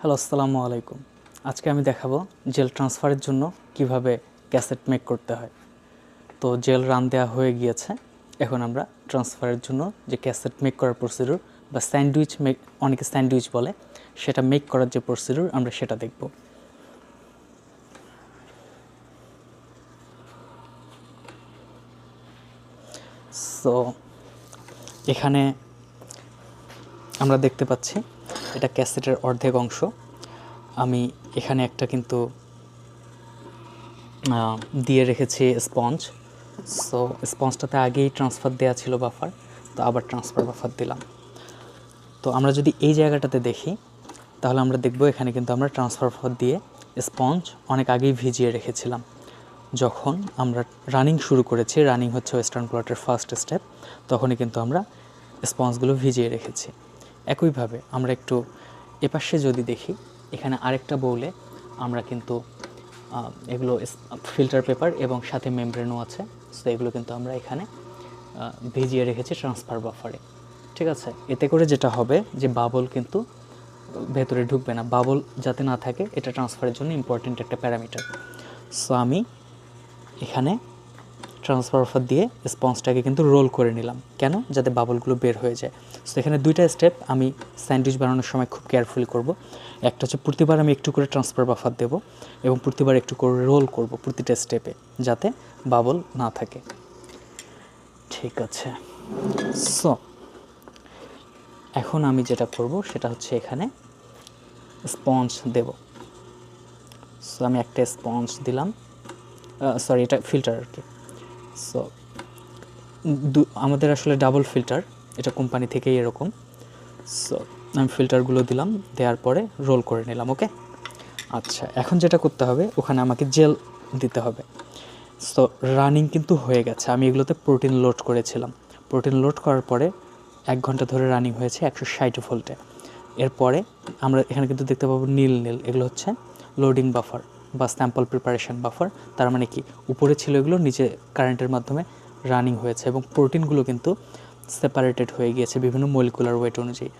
Hello, আসসালামু আলাইকুম। আজকে আমি দেখাবো জেল ট্রান্সফারের জন্য কীভাবে ক্যাসেট মেক করতে হয়। তো জেল রান দেওয়া হয়ে গিয়েছে। এখন আমরা ট্রান্সফারের জন্য যে ক্যাসেট মেক করার প্রসিডিউর বা স্যান্ডউইচ মেক অনেকে স্যান্ডউইচ বলে, সেটা মেক করার যে প্রসিডিউর, আমরা সেটা দেখব। সো এখানে আমরা দেখতে পাচ্ছি এটা ক্যাসেটের অর্ধেক অংশ। আমি এখানে একটা কিন্তু দিয়ে রেখেছি স্পঞ্জ। সো স্পঞ্জটাতে আগেই ট্রান্সফার দেওয়া ছিল বাফার তো আবার ট্রান্সফার বাফার দিলাম। তো আমরা যদি এই জায়গাটাতে দেখি, তাহলে আমরা দেখব এখানে কিন্তু আমরা ট্রান্সফার বাফার দিয়ে স্পঞ্জ অনেক আগেই ভিজিয়ে রেখেছিলাম। যখন আমরা রানিং শুরু করেছি রানিং হচ্ছে ওয়েস্টার্ন প্লটের ফার্স্ট স্টেপ তখনই কিন্তু আমরা স্পঞ্জগুলো ভিজিয়ে রেখেছি। একইভাবে আমরা একটু এপাশে যদি দেখি, এখানে আরেকটা বউলে আমরা কিন্তু এগুলো ফিল্টার পেপার এবং সাথে মেমব্রেনও আছে, সো এগুলো কিন্তু আমরা এখানে ভিজিয়ে রেখেছি ট্রান্সফার বাফারে। ঠিক আছে? এতে করে যেটা হবে যে বাবল কিন্তু, ভেতরে ঢুকবে না। বাবল যাতে না থাকে, এটা ট্রান্সফারের জন্য ইম্পর্টেন্ট একটা প্যারামিটার। সো আমি এখানে ট্রান্সফার অফার দিয়ে স্পঞ্জটাকে কিন্তু রোল করে নিলাম। কেন? যাতে বাবলগুলো বের হয়ে যায়। সো এখানে দুইটা স্টেপ আমি স্যান্ডউইচ বানানোর সময় খুব কেয়ারফুলি করব। একটা হচ্ছে প্রতিবার আমি একটু করে ট্রান্সফার বাফার দেব এবং প্রতিবার একটু করে রোল করব প্রতিটা স্টেপে যাতে বাবল না থাকে। ঠিক আছে। সো এখন আমি যেটা করব সেটা হচ্ছে এখানে স্পঞ্জ দেব। সো আমি একটা স্পঞ্জ দিলাম। সরি এটা ফিল্টার আর কি। সো আমাদের আসলে ডাবল ফিল্টার এটা কোম্পানি থেকেই এরকম। সো আমি ফিল্টারগুলো দিলাম, দেওয়ার পরে রোল করে নিলাম ওকে আচ্ছা এখন যেটা করতে হবে, ওখানে আমাকে জেল দিতে হবে। সো রানিং কিন্তু হয়ে গেছে, আমি এগুলোতে প্রোটিন লোড করেছিলাম। প্রোটিন লোড করার পরে এক ঘণ্টা ধরে রানিং হয়েছে একশো ষাট ভোল্টে এরপরে আমরা এখানে কিন্তু দেখতে পাবো নীল নীল, এগুলো হচ্ছে লোডিং বাফার বা স্যাম্পল প্রিপারেশন বাফার তার মানে কি? উপরে ছিল এগুলো, নিচে কারেন্টের মাধ্যমে রানিং হয়েছে এবং প্রোটিনগুলো কিন্তু সেপারেটেড হয়ে গিয়েছে বিভিন্ন মলিকুলার ওয়েট অনুযায়ী।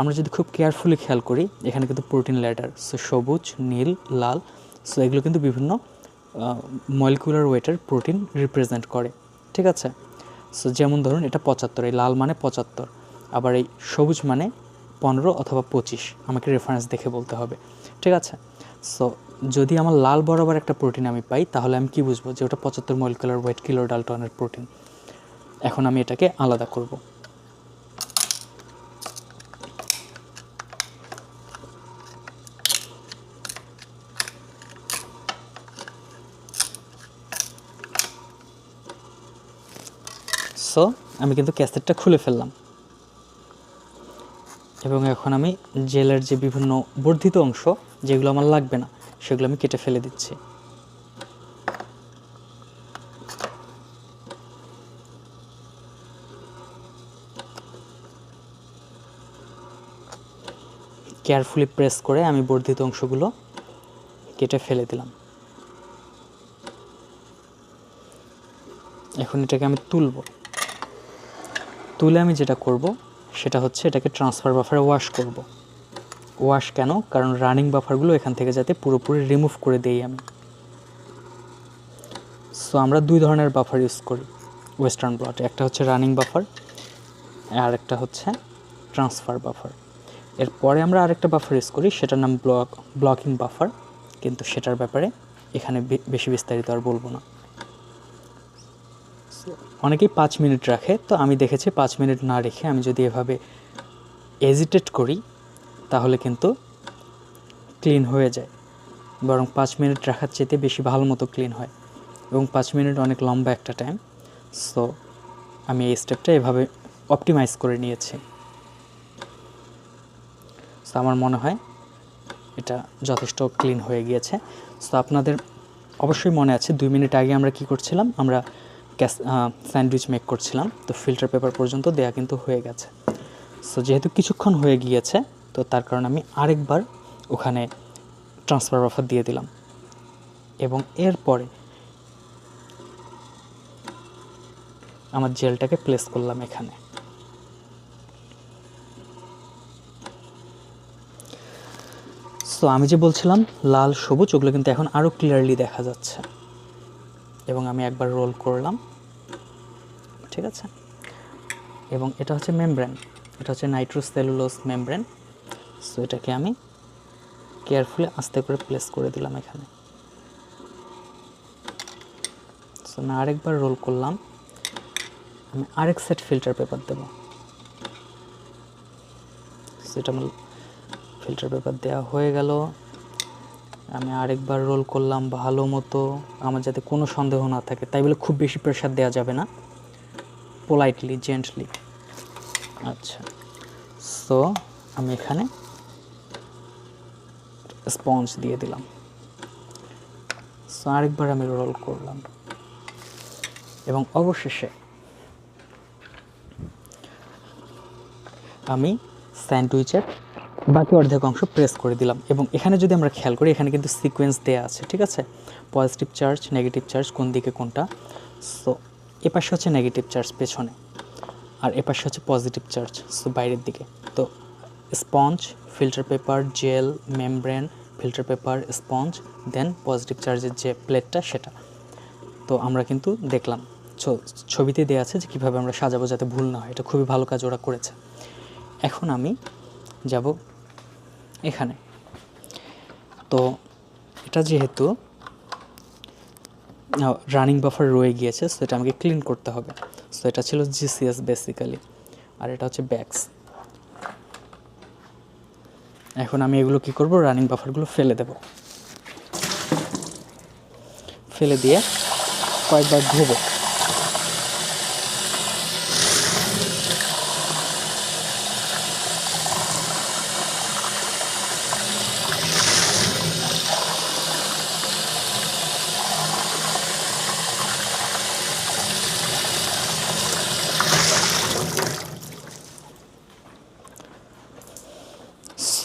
আমরা যদি খুব কেয়ারফুলি খেয়াল করি, এখানে কিন্তু প্রোটিন ল্যাডার সো সবুজ, নীল, লাল সো এগুলো কিন্তু বিভিন্ন মলিকুলার ওয়েটের প্রোটিন রিপ্রেজেন্ট করে, ঠিক আছে? সো যেমন ধরুন, এটা পঁচাত্তর, এই লাল মানে পঁচাত্তর, আবার এই সবুজ মানে পনেরো অথবা পঁচিশ, আমাকে রেফারেন্স দেখে বলতে হবে, ঠিক আছে? সো যদি আমার লাল বরাবর একটা প্রোটিন আমি পাই, তাহলে আমি কি বুঝব যে ওটা পঁচাত্তর মলিকুলার ওয়েট কিলো ডালটনের প্রোটিন এখন আমি এটাকে আলাদা করব। সো আমি কিন্তু ক্যাসেটটা খুলে ফেললাম। এবং এখন আমি জেলের যে বিভিন্ন বর্ধিত অংশ, যেগুলো আমার লাগবে না সেগুলো আমি কেটে ফেলে দিচ্ছি। কেয়ারফুলি প্রেস করে আমি বর্ধিত অংশগুলো কেটে ফেলে দিলাম। এখন এটাকে আমি তুলব। তুলে আমি যেটা করব, সেটা হচ্ছে এটাকে ট্রান্সফার বাফারে ওয়াশ করব। ওয়াশ কেন? কারণ রানিং বাফারগুলো এখান থেকে যাতে পুরোপুরি রিমুভ করে দেই আমি। সো আমরা দুই ধরনের বাফার ইউজ করি ওয়েস্টার্ন ব্লটে একটা হচ্ছে রানিং বাফার আর একটা হচ্ছে ট্রান্সফার বাফার এরপরে আমরা আরেকটা বাফার ইউজ করি, সেটার নাম ব্লক ব্লকিং বাফার কিন্তু সেটার ব্যাপারে এখানে বেশি বিস্তারিত আর বলব না। অনেকেই পাঁচ মিনিট রাখে, তো আমি দেখেছি পাঁচ মিনিট না রেখে আমি যদি এভাবে এজিটেট করি তাহলে কিন্তু ক্লিন হয়ে যায়। বরং পাঁচ মিনিট রাখার চেয়ে বেশি ভালো মতো ক্লিন হয়। এবং পাঁচ মিনিট অনেক লম্বা একটা টাইম সো আমি এই স্টেপটা এভাবে অপটিমাইজ করে নিয়েছি। সো আমার মনে হয় এটা যথেষ্ট ক্লিন হয়ে গিয়েছে। সো আপনাদের অবশ্যই মনে আছে, দুই মিনিট আগে আমরা কি করছিলাম? আমরা ক্যাস স্যান্ডউইচ মেক করছিলাম। তো ফিল্টার পেপার পর্যন্ত দেয়া কিন্তু হয়ে গেছে। সো যেহেতু কিছুক্ষণ হয়ে গিয়েছে তো তার কারণে আমি আরেকবার ওখানে ট্রান্সফার অফার দিয়ে দিলাম। এবং এরপরে আমার জেলটাকে প্লেস করলাম এখানে। সো আমি যে বলছিলাম, লাল, সবুজ, ওগুলো কিন্তু এখন আরও ক্লিয়ারলি দেখা যাচ্ছে। এবং আমি একবার রোল করলাম। ঠিক আছে? এবং এটা হচ্ছে মেমব্রেন এটা হচ্ছে নাইট্রোসেলুলোজ মেমব্রেন সো এটাকে আমি কেয়ারফুলি আস্তে করে প্লেস করে দিলাম এখানে। সো আমি আরেকবার রোল করলাম। আমি আরেক সেট ফিল্টার পেপার দেব। সেটা আমার ফিল্টার পেপার দেওয়া হয়ে গেল। আমি আরেকবার রোল করলাম ভালো মতো। আমার যাতে কোনো সন্দেহ না থাকে, তাই বলে খুব বেশি প্রেশার দেওয়া যাবে না। পোলাইটলি জেন্টলি আচ্ছা। সো আমি এখানে স্পঞ্জ দিয়ে দিলাম। সো আরেকবার আমি রোল করলাম। এবং অবশেষে আমি স্যান্ডউইচের বাকি অর্ধেক অংশ প্রেস করে দিলাম। এবং এখানে যদি আমরা খেয়াল করি, এখানে কিন্তু সিকোয়েন্স দেওয়া আছে, ঠিক আছে? পজিটিভ চার্জ নেগেটিভ চার্জ কোন দিকে কোনটা? সো এ পাশে হচ্ছে নেগেটিভ চার্জ পেছনে, আর এ পাশে হচ্ছে পজিটিভ চার্জ সো বাইরের দিকে। তো sponge, filter paper, gel, membrane, filter paper, sponge, then positive চার্জের যে প্লেটটা সেটা। তো আমরা কিন্তু দেখলাম। ছবিতে দেওয়া আছে যে কীভাবে আমরা সাজাবো যাতে ভুল না হয়। এটা খুবই ভালো কাজ ওরা করেছে। এখন আমি যাব এখানে। তো এটা যেহেতু রানিং বাফার রয়ে গিয়েছে সো এটা আমাকে ক্লিন করতে হবে। সো এটা ছিল জিসিএস, বেসিক্যালি। আর এটা হচ্ছে ব্যাগস। এখন আমি এগুলো কি করব? রানিং বাফারগুলো ফেলে দেব। ফেলে দিয়ে কয়েকবার ধোবো।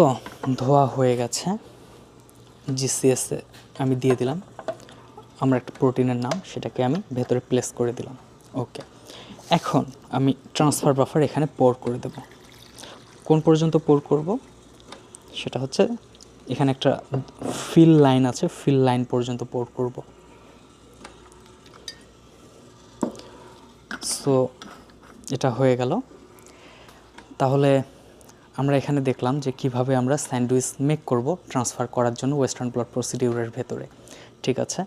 সো ধোয়া হয়ে গেছে। জিসিএসে আমি দিয়ে দিলাম। আমার একটা প্রোটিনের নাম, সেটাকে আমি ভেতরে প্লেস করে দিলাম। ওকে এখন আমি ট্রান্সফার বাফার এখানে পোর করে দেব। কোন পর্যন্ত পোর করব? সেটা হচ্ছে এখানে একটা ফিল লাইন আছে ফিল লাইন পর্যন্ত পোর করব। সো এটা হয়ে গেল। তাহলে আমরা এখানে দেখলাম যে কীভাবে আমরা স্যান্ডউইচ মেক করব ট্রান্সফার করার জন্য ওয়েস্টার্ন ব্লড প্রসিডিউরের ভেতরে। ঠিক আছে?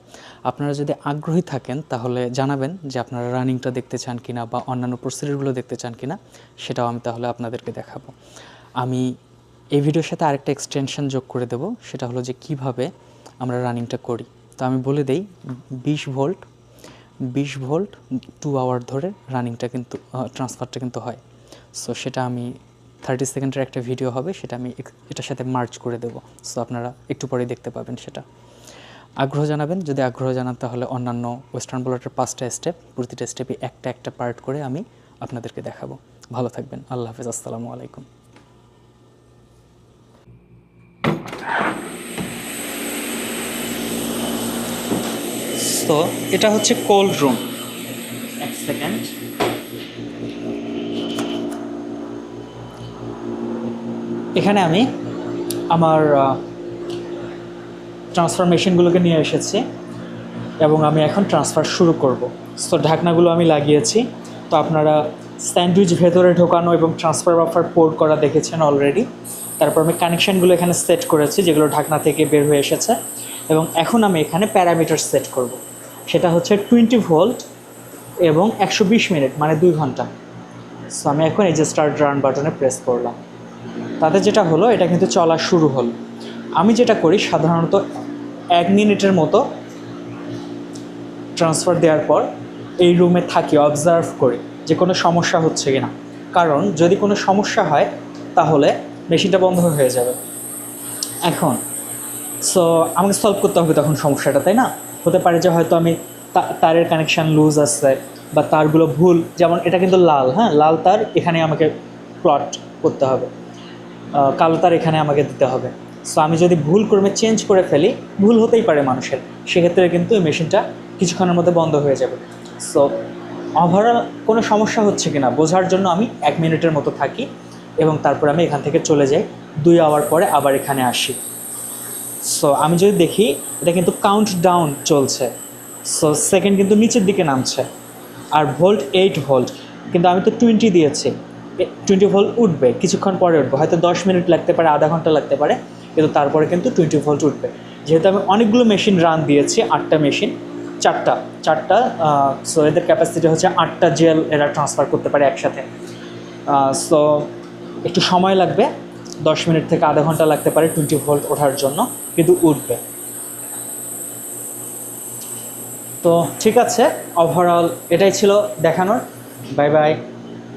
আপনারা যদি আগ্রহী থাকেন, তাহলে জানাবেন যে আপনারা রানিংটা দেখতে চান কিনা বা অন্যান্য প্রসিডিউরগুলো দেখতে চান কিনা, সেটাও আমি তাহলে আপনাদেরকে দেখাবো। আমি এই ভিডিওর সাথে আরেকটা এক্সটেনশন যোগ করে দেব, সেটা হলো যে কীভাবে আমরা রানিংটা করি। তো আমি বলে দেই, বিশ ভোল্ট বিশ ভোল্ট টু আওয়ার ধরে রানিংটা কিন্তু ট্রান্সফারটা কিন্তু হয়। সো সেটা আমি থার্টি সেকেন্ডের একটা ভিডিও হবে সেটা আমি এটার সাথে মার্চ করে দেবো। সো আপনারা একটু পরেই দেখতে পাবেন সেটা। আগ্রহ জানাবেন যদি আগ্রহ জানান তাহলে অন্যান্য ওয়েস্টার্ন বোলারের পাঁচটা স্টেপ প্রতিটা স্টেপে একটা একটা পার্ট করে আমি আপনাদেরকে দেখাবো। ভালো থাকবেন আল্লাহ হাফিজ আসসালামু আলাইকুম। তো এটা হচ্ছে কোল্ড রুম এক সেকেন্ড। এখানে আমি আমার ট্রান্সফার মেশিনগুলোকে নিয়ে এসেছি এবং আমি এখন ট্রান্সফার শুরু করব। সো ঢাকনাগুলো আমি লাগিয়েছি। তো আপনারা স্যান্ডউইচ ভেতরে ঢোকানো এবং ট্রান্সফার বাফার পোর্ট করা দেখেছেন অলরেডি তারপর আমি কানেকশানগুলো এখানে সেট করেছি, যেগুলো ঢাকনা থেকে বের হয়ে এসেছে। এবং এখন আমি এখানে প্যারামিটার সেট করব। সেটা হচ্ছে টোয়েন্টি ভোল্ট এবং একশো বিশ মিনিট মানে দুই ঘণ্টা। সো আমি এখন এই যে স্টার্ট রান বাটনে প্রেস করলাম। তাতে যেটা হলো, এটা কিন্তু চলা শুরু হলো। আমি যেটা করি, সাধারণত এক মিনিটের মতো ট্রান্সফার দেওয়ার পর এই রুমে থাকি অবজার্ভ করি যে কোনো সমস্যা হচ্ছে কি না কারণ যদি কোনো সমস্যা হয়, তাহলে মেশিনটা বন্ধ হয়ে যাবে। এখন সো আমাকে সলভ করতে হবে তখন সমস্যাটা, তাই না? হতে পারে যে হয়তো আমি তারের কানেকশান লুজ আছে বা তারগুলো ভুল, যেমন এটা কিন্তু লাল হ্যাঁ? লাল তার এখানে আমাকে প্লট করতে হবে। আহ, কালো তার এখানে আমাকে দিতে হবে। সো আমি যদি ভুল ক্রমে চেঞ্জ করে ফেলি ভুল হতেই পারে মানুষের। সেক্ষেত্রে কিন্তু এই মেশিনটা কিছুক্ষণের মধ্যে বন্ধ হয়ে যাবে। সো ওভারঅল কোনো সমস্যা হচ্ছে কি না বোঝার জন্য আমি এক মিনিটের মতো থাকি এবং তারপর আমি এখান থেকে চলে যাই। দুই আওয়ার পরে আবার এখানে আসি। সো আমি যদি দেখি এটা কিন্তু কাউন্ট ডাউন চলছে। সো সেকেন্ড কিন্তু নিচের দিকে নামছে। আর ভোল্ট এইট ভোল্ট কিন্তু আমি তো টোয়েন্টি দিয়েছি। টোয়েন্টি ভোল্ট উঠবে, কিছুক্ষণ পরে উঠবে। হয়তো দশ মিনিট লাগতে পারে, আধা ঘণ্টা লাগতে পারে, কিন্তু তারপরে কিন্তু টোয়েন্টি ভোল্ট উঠবে। যেহেতু আমি অনেকগুলো মেশিন রান দিয়েছি, আটটা মেশিন, চারটা চারটা সো এদের ক্যাপাসিটি হচ্ছে আটটা জেল এরা ট্রান্সফার করতে পারে একসাথে। সো একটু সময় লাগবে, দশ মিনিট থেকে আধা ঘণ্টা লাগতে পারে টোয়েন্টি ভোল্ট ওঠার জন্য, কিন্তু উঠবে। তো ঠিক আছে ওভারঅল এটাই ছিল দেখানোর। Bye bye